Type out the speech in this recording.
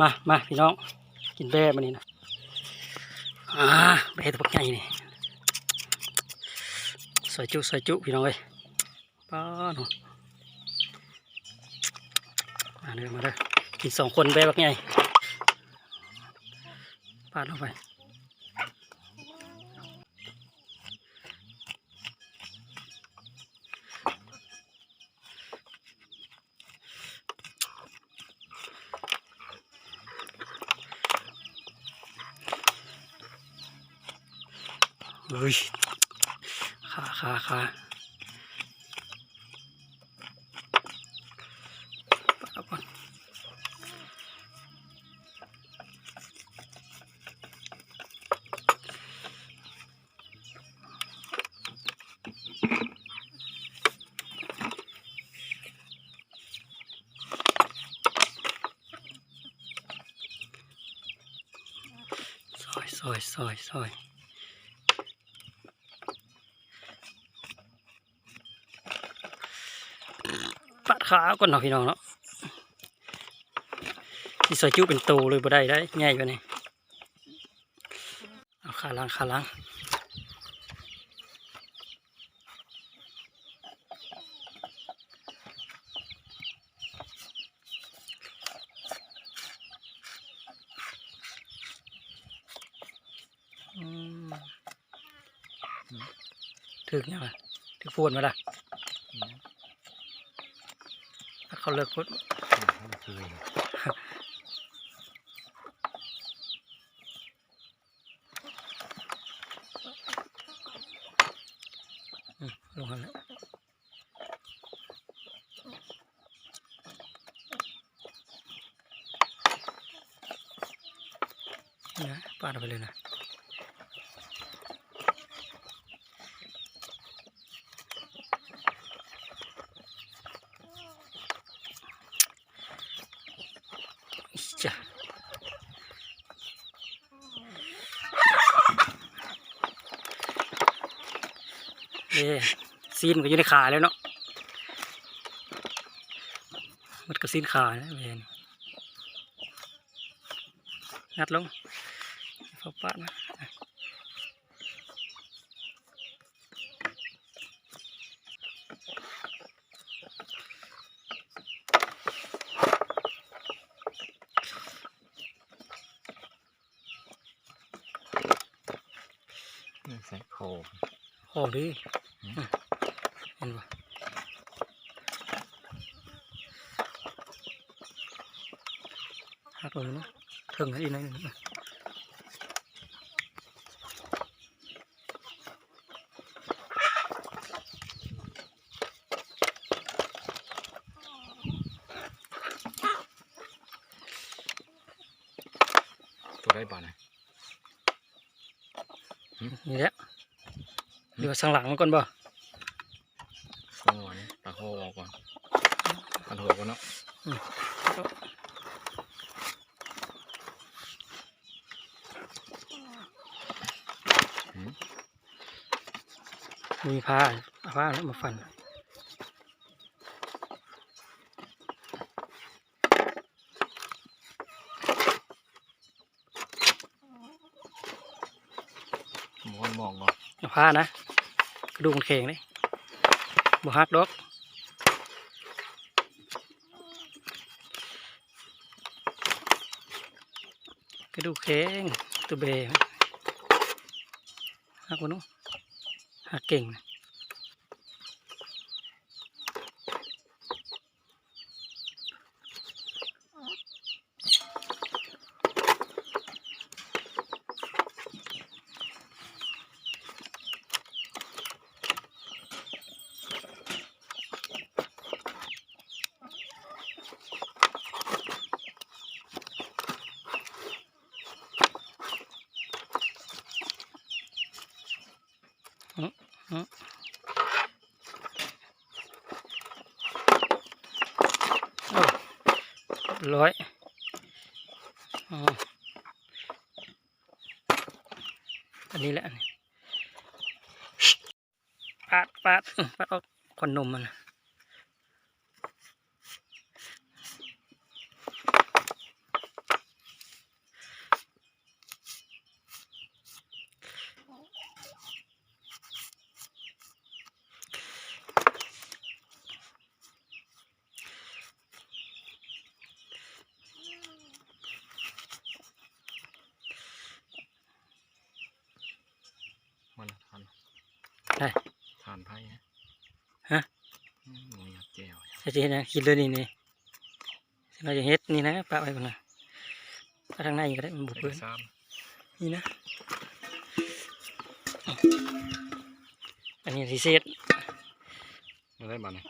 มามาพี่น้อง กินแบ่มานี่นะอ่าแบ่ตัวใหญ่นี่สวยจุสวยจุพี่น้องเอ้ยป้าหนูมาเด้อมาเด้อกินสองคนแบ่บักใหญ่ปาดลงไป เฮ้ยขาขาขาปาดเอาก่อนซอยซอยซอยซอย ขาก่อนเนาะพี่น้องเนาะที่ซอยจิ้วเป็นตูเลยบ่ได้ได้ง่ายกว่านี้เอาขาล้างขาล้างอืมถึกยังไงถึกฟวนมาละ เขาเลิกพูดลงมาแล้วนะปาดไปเลยนะ เด้ซีนก็อยู่ในขาแล้วเนาะมันก็ซีนขาแล้วเวนงัดลงเข้าปาดนะใส่โคมโอ้ดิ อืมเห็นปะหักเลยเน ด้บ่อนะนี่แหละเดี๋ยวสังหลังมันก่อนบ่สองหัวนี่ปลาโคออกก่อนปลาถั่วก่อนเนาะมีผ้าเอาผ้าแล้วมาฟันมอนมองบ่เอาผ้านะ กระดูกมันแข็งเลยบ่หักดอกกระดูกแข็งตัวเบะหักวะนุหักเก่งนะโอ้ ร้อยอันนี้แหละอันนี้ปาดปาดปาดออกคนนมมันนะ จะเห็นนะกินเลยนี่นี่เราจะเฮ็ดนี่นะปะไว้ก่อนนะปะทางในก็ได้มันบุกเด็เบิกดซ้นี่นะ อันนี้ทีเศษำมาได้บ้านนี่